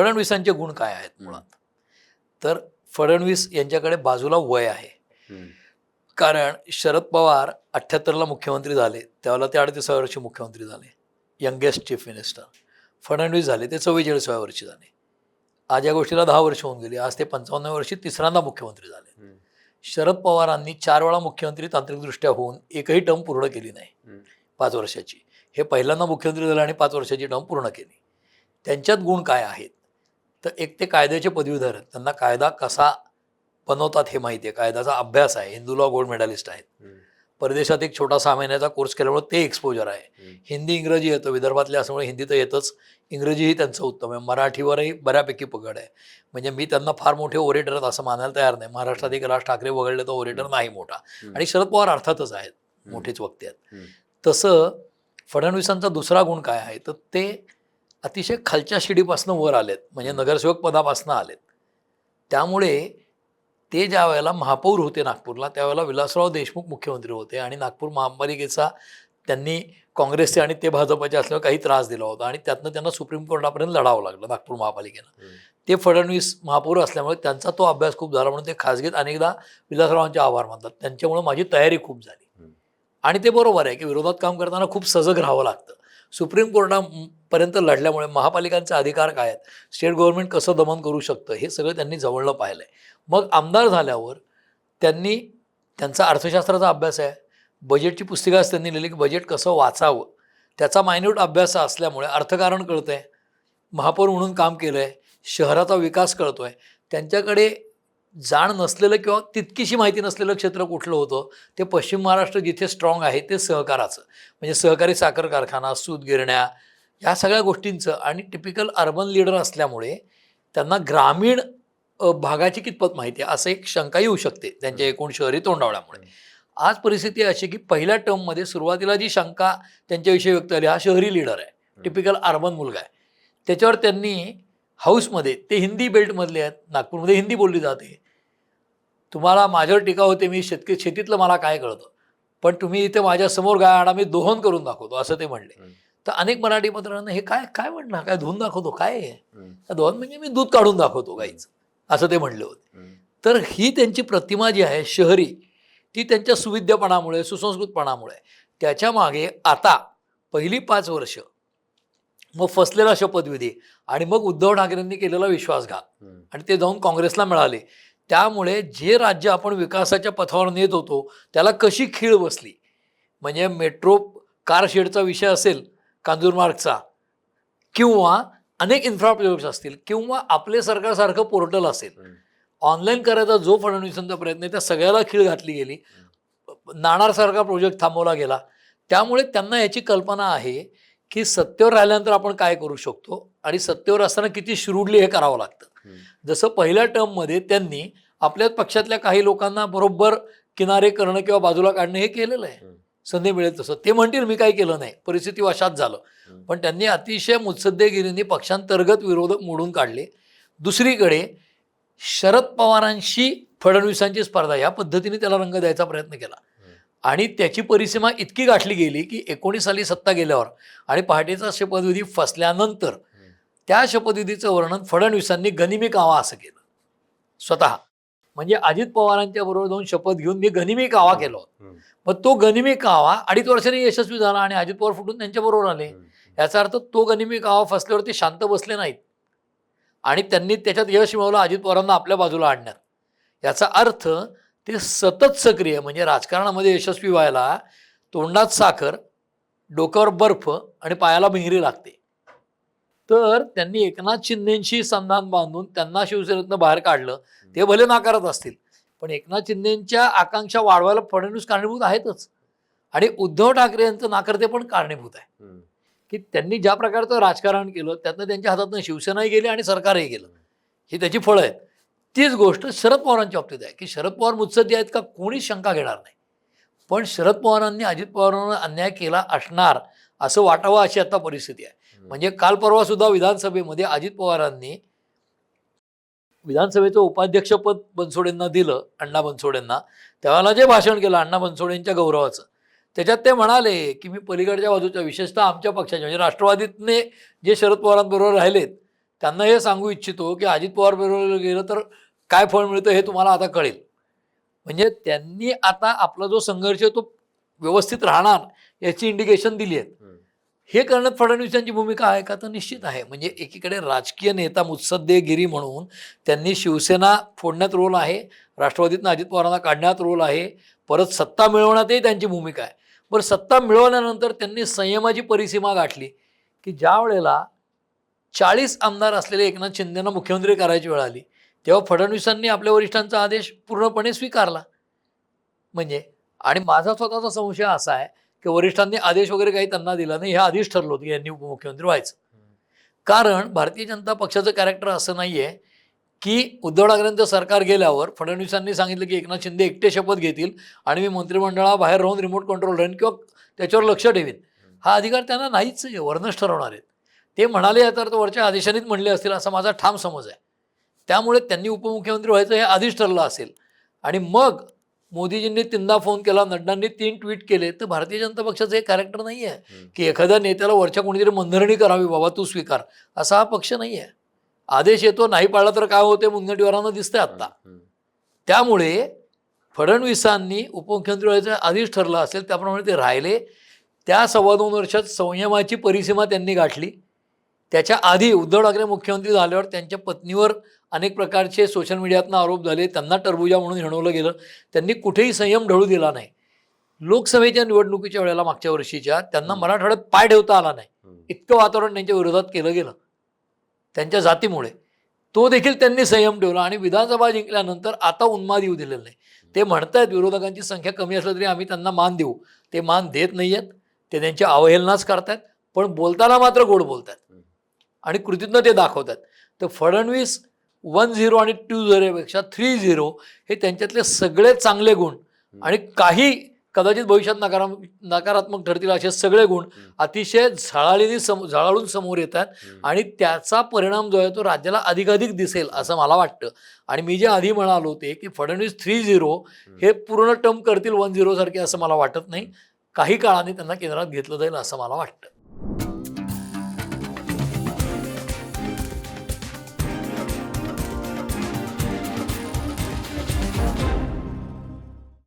फडणवीसांचे गुण काय आहेत मुळात? तर फडणवीस यांच्याकडे बाजूला वय आहे. कारण शरद पवार अठ्ठ्याहत्तरला मुख्यमंत्री झाले त्यावेळेला ते अडतीसाव्या वर्षी मुख्यमंत्री झाले. यंगेस्ट चीफ मिनिस्टर फडणवीस झाले ते चव्वेचाळीसाव्या वर्षी झाले. आज या गोष्टीला दहा वर्ष होऊन गेली आज ते पंचावन्न वर्षी तिसऱ्यांदा मुख्यमंत्री झाले. शरद पवारांनी चार वेळा मुख्यमंत्री तांत्रिकदृष्ट्या होऊन एकही टर्म पूर्ण केली नाही. पाच वर्षाची. हे पहिल्यांदा मुख्यमंत्री झाले आणि पाच वर्षाची टर्म पूर्ण केली. त्यांच्यात गुण काय आहेत? तर एक ते कायद्याचे पदवीधर आहेत. त्यांना कायदा कसा बनवतात हे माहिती आहे. कायद्याचा अभ्यास आहे. हिंदू लॉ गोल्ड मेडलिस्ट आहेत. परदेशात एक छोटा सहा महिन्याचा कोर्स केल्यामुळे ते एक्सपोजर आहे. हिंदी इंग्रजी येतं. विदर्भातले असल्यामुळे हिंदी तर येतच. इंग्रजीही त्यांचं उत्तम आहे. मराठीवरही बऱ्यापैकी पकड आहे. म्हणजे मी त्यांना फार मोठे ओरेटर आहेत असं मानायला तयार नाही. महाराष्ट्रात एक राज ठाकरे वगळले तर ओरेटर नाही मोठा. आणि शरद पवार अर्थातच आहेत. मोठेच वक्ते आहेत. तसं फडणवीसांचा दुसरा गुण काय आहे? तर ते अतिशय खालच्या शिडीपासून वर आलेत म्हणजे नगरसेवक पदापासून आलेत. त्यामुळे ते ज्या वेळेला महापौर होते नागपूरला त्यावेळेला विलासराव देशमुख मुख्यमंत्री होते आणि नागपूर महापालिकेचा त्यांनी काँग्रेसचे आणि ते भाजपचे असल्यावर काही त्रास दिला होता आणि त्यातनं त्यांना सुप्रीम कोर्टापर्यंत लढावं लागलं नागपूर महापालिकेनं. ते फडणवीस महापौर असल्यामुळे त्यांचा तो अभ्यास खूप झाला म्हणून ते खासगीत अनेकदा विलासरावांचे आभार मानतात. त्यांच्यामुळे माझी तयारी खूप झाली. आणि ते बरोबर आहे की विरोधात काम करताना खूप सजग राहावं लागतं. सुप्रीम कोर्टापर्यंत लढल्यामुळे महापालिकांचे अधिकार काय आहेत? स्टेट गव्हर्नमेंट कसं दमन करू शकतं? हे सगळं त्यांनी जवळलं पाहिलं आहे मग आमदार झाल्यावर त्यांनी त्यांचा अर्थशास्त्राचा अभ्यास आहे. बजेटची पुस्तिकाच त्यांनी लिहिली की बजेट कसं वाचावं? त्याचा मायन्यूट अभ्यास असल्यामुळे अर्थकारण कळतं आहे महापौर म्हणून काम केलं आहे शहराचा विकास कळतो आहे त्यांच्याकडे जाण नसलेलं किंवा तितकीशी माहिती नसलेलं क्षेत्र कुठलं होतं ते पश्चिम महाराष्ट्र जिथे स्ट्रॉंग आहे ते सहकाराचं. म्हणजे सहकारी साखर कारखाना सूत गिरण्या या सगळ्या गोष्टींचं आणि टिपिकल अर्बन लीडर असल्यामुळे त्यांना ग्रामीण भागाची कितपत माहिती आहे असं एक शंका येऊ शकते त्यांच्या एकूण शहरी तोंडावळ्यामुळे. आज परिस्थिती अशी की पहिल्या टर्ममध्ये सुरुवातीला जी शंका त्यांच्याविषयी व्यक्त झाली हा शहरी लीडर आहे. टिपिकल अर्बन मुलगा आहे. त्याच्यावर त्यांनी हाऊसमध्ये ते हिंदी बेल्टमधले आहेत नागपूरमध्ये हिंदी बोलली जाते. तुम्हाला माझ्यावर टीका होते मी शेतकरी शेतीतलं मला काय कळतं? पण तुम्ही इथे माझ्यासमोर गाय आणा मी दोहन करून दाखवतो असं ते म्हणले. तर अनेक मराठी पत्रांना हे काय काय म्हणणार? काय धुवून दाखवतो? काय दोहन म्हणजे मी दूध काढून दाखवतो गाईचं असं ते म्हणले होते. तर ही त्यांची प्रतिमा जी आहे शहरी ती त्यांच्या सुविद्यपणामुळे सुसंस्कृतपणामुळे त्याच्यामागे आता पहिली पाच वर्ष मग फसलेला शपथविधी आणि मग उद्धव ठाकरेंनी केलेला विश्वासघात. आणि ते जाऊन काँग्रेसला मिळाले. त्यामुळे जे राज्य आपण विकासाच्या पथावर नेत होतो त्याला कशी खीळ बसली? म्हणजे मेट्रो कार शेडचा विषय असेल कांजूरमार्गचा किंवा अनेक इन्फ्रा प्रोजेक्ट्स असतील किंवा आपले सरकारसारखं पोर्टल असेल. ऑनलाईन करायचा जो फडणवीसांचा प्रयत्न आहे त्या सगळ्याला खीळ घातली गेली. नाणारसारखा प्रोजेक्ट थांबवला गेला. त्यामुळे त्यांना याची कल्पना आहे की सत्तेवर राहिल्यानंतर आपण काय करू शकतो आणि सत्तेवर असताना किती श्रूडली हे करावं लागतं. जसं पहिल्या टर्ममध्ये त्यांनी आपल्याच पक्षातल्या काही लोकांना बरोबर किनारे करणं किंवा बाजूला काढणं हे केलेलं आहे. संधी मिळेल तसं ते म्हणतील मी काही केलं नाही परिस्थिती वशात झालं. पण त्यांनी अतिशय मुत्सद्देगिरीने पक्षांतर्गत विरोधक मोडून काढले दुसरीकडे शरद पवारांशी फडणवीसांची स्पर्धा या पद्धतीने त्याला रंग द्यायचा प्रयत्न केला. आणि त्याची परिसीमा इतकी गाठली गेली की एकोणीस साली सत्ता गेल्यावर आणि पहाटेचा शपथविधी फसल्यानंतर त्या शपथविधीचं वर्णन फडणवीसांनी गनिमी कावा असं केलं. स्वतः. म्हणजे अजित पवारांच्या बरोबर जाऊन शपथ घेऊन मी गनिमी कावा केला. मग तो गनिमी कावा अडीच वर्षांनी यशस्वी झाला आणि अजित पवार फुटून त्यांच्याबरोबर आले. याचा अर्थ तो गनिमी कावा फसल्यावर ते शांत बसले नाहीत. आणि त्यांनी त्याच्यात यश मिळवलं अजित पवारांना आपल्या बाजूला आणण्यात. याचा अर्थ ते सतत सक्रिय म्हणजे राजकारणामध्ये यशस्वी व्हायला तोंडात साखर डोक्यावर बर्फ आणि पायाला भिंगरी लागते. तर त्यांनी एकनाथ शिंदेशी संधान बांधून त्यांना शिवसेनेतनं बाहेर काढलं. ते भले नाकारत असतील पण एकनाथ शिंदेच्या आकांक्षा वाढवायला फडणवीस कारणीभूत आहेतच. आणि उद्धव ठाकरे यांचं नाकारते पण कारणीभूत आहे. की त्यांनी ज्या प्रकारचं राजकारण केलं त्यातनं त्यांच्या हातातनं शिवसेनाही गेली आणि सरकारही गेलं. ही त्याची फळं आहेत. तीच गोष्ट शरद पवारांच्या बाबतीत आहे. की शरद पवार मुत्सद्दी आहेत का कोणीच शंका घेणार नाही. पण शरद पवारांनी अजित पवारांना अन्याय केला असणार असं वाटावं अशी आता परिस्थिती आहे. म्हणजे काल परवा सुद्धा विधानसभेमध्ये अजित पवारांनी विधानसभेचं उपाध्यक्षपद बनसोडेंना दिलं अण्णा बनसोडेंना. त्यावेळेला जे भाषण केलं अण्णा बनसोडेंच्या गौरवाचं. त्याच्यात ते म्हणाले की मी पलीकडच्या बाजूच्या विशेषतः आमच्या पक्षाच्या म्हणजे राष्ट्रवादीतने जे शरद पवारांबरोबर राहिलेत त्यांना हे सांगू इच्छितो की अजित पवार बरोबर गेलं तर काय फळ मिळतं हे तुम्हाला आता कळेल. म्हणजे त्यांनी आता आपला जो संघर्ष आहे तो व्यवस्थित राहणार याची इंडिकेशन दिली आहेत. हे करण्यात फडणवीसांची भूमिका आहे का? तर निश्चित आहे. म्हणजे एकीकडे राजकीय नेता मुत्सद्देगिरी म्हणून त्यांनी शिवसेना फोडण्यात रोल आहे राष्ट्रवादीतनं अजित पवारांना काढण्यात रोल आहे परत सत्ता मिळवण्यातही त्यांची भूमिका आहे. बरं सत्ता मिळवल्यानंतर त्यांनी संयमाची परिसीमा गाठली की ज्या वेळेला चाळीस आमदार असलेले एकनाथ शिंदेना मुख्यमंत्री करायची वेळ आली. तेव्हा फडणवीसांनी आपल्या वरिष्ठांचा आदेश पूर्णपणे स्वीकारला. म्हणजे आणि माझा स्वतःचा संशय असा आहे की वरिष्ठांनी आदेश वगैरे काही त्यांना दिला नाही हे आधीच ठरलं होतं की यांनी उपमुख्यमंत्री व्हायचं. कारण भारतीय जनता पक्षाचं कॅरेक्टर असं नाही आहे की उद्धव ठाकरेंचं सरकार गेल्यावर फडणवीसांनी सांगितलं की एकनाथ शिंदे एकटे शपथ घेतील आणि मी मंत्रिमंडळाबाहेर राहून रिमोट कंट्रोल राहीन किंवा त्याच्यावर लक्ष ठेवीन. हा अधिकार त्यांना नाहीच आहे वरनच ठरवणार आहेत. ते म्हणाले तर तो वरच्या आदेशानेच म्हणले असतील असा माझा ठाम समज आहे. त्यामुळे त्यांनी उपमुख्यमंत्री व्हायचं हे आधीच ठरलं असेल. आणि मग मोदीजींनी तीनदा फोन केला नड्डांनी तीन ट्विट केले तर भारतीय जनता पक्षाचं हे कॅरेक्टर नाही आहे. की एखाद्या नेत्याला वरच्या कोणीतरी मनधरणी करावी बाबा तू स्वीकार. असा हा पक्ष नाही आहे. आदेश येतो नाही पाळला तर काय होते मुनगटीवारांना दिसतंय आत्ता. त्यामुळे फडणवीसांनी उपमुख्यमंत्री व्हायचं आधीच ठरलं असेल त्याप्रमाणे ते राहिले. त्या सव्वा दोन वर्षात संयमाची परिसीमा त्यांनी गाठली. त्याच्या आधी उद्धव ठाकरे मुख्यमंत्री झाल्यावर त्यांच्या पत्नीवर अनेक प्रकारचे सोशल मीडियातनं आरोप झाले. त्यांना टरबुजा म्हणून हिणवलं गेलं. त्यांनी कुठेही संयम ढळू दिला नाही. लोकसभेच्या निवडणुकीच्या वेळेला मागच्या वर्षीच्या त्यांना. मराठवाड्यात पाय ठेवता आला नाही. इतकं वातावरण त्यांच्या विरोधात केलं गेलं. त्यांच्या जातीमुळे. तो देखील त्यांनी संयम ठेवला आणि विधानसभा जिंकल्यानंतर आता उन्माद येऊ दिलेला नाही. ते म्हणतायत विरोधकांची संख्या कमी असली तरी आम्ही त्यांना मान देऊ. ते मान देत नाही आहेत ते त्यांची अवहेलनाच करतायत. पण बोलताना मात्र गोड बोलतात. आणि कृतीतनं ते दाखवतात. तर फडणवीस वन झिरो आणि टू झिरोपेक्षा थ्री झिरो हे त्यांच्यातले सगळे चांगले गुण आणि काही कदाचित भविष्यात नकारा नकारात्मक ठरतील असे सगळे गुण. अतिशय झळाळीने सम झळाळून समोर येतात. आणि त्याचा परिणाम जो आहे तो राज्याला अधिकाधिक दिसेल असं मला वाटतं. आणि मी जे आधी म्हणालो होते की फडणवीस थ्री झिरो हे पूर्ण टर्म करतील वन झिरो सारखे असं मला वाटत नाही. काही काळाने त्यांना केंद्रात घेतलं जाईल असं मला वाटतं.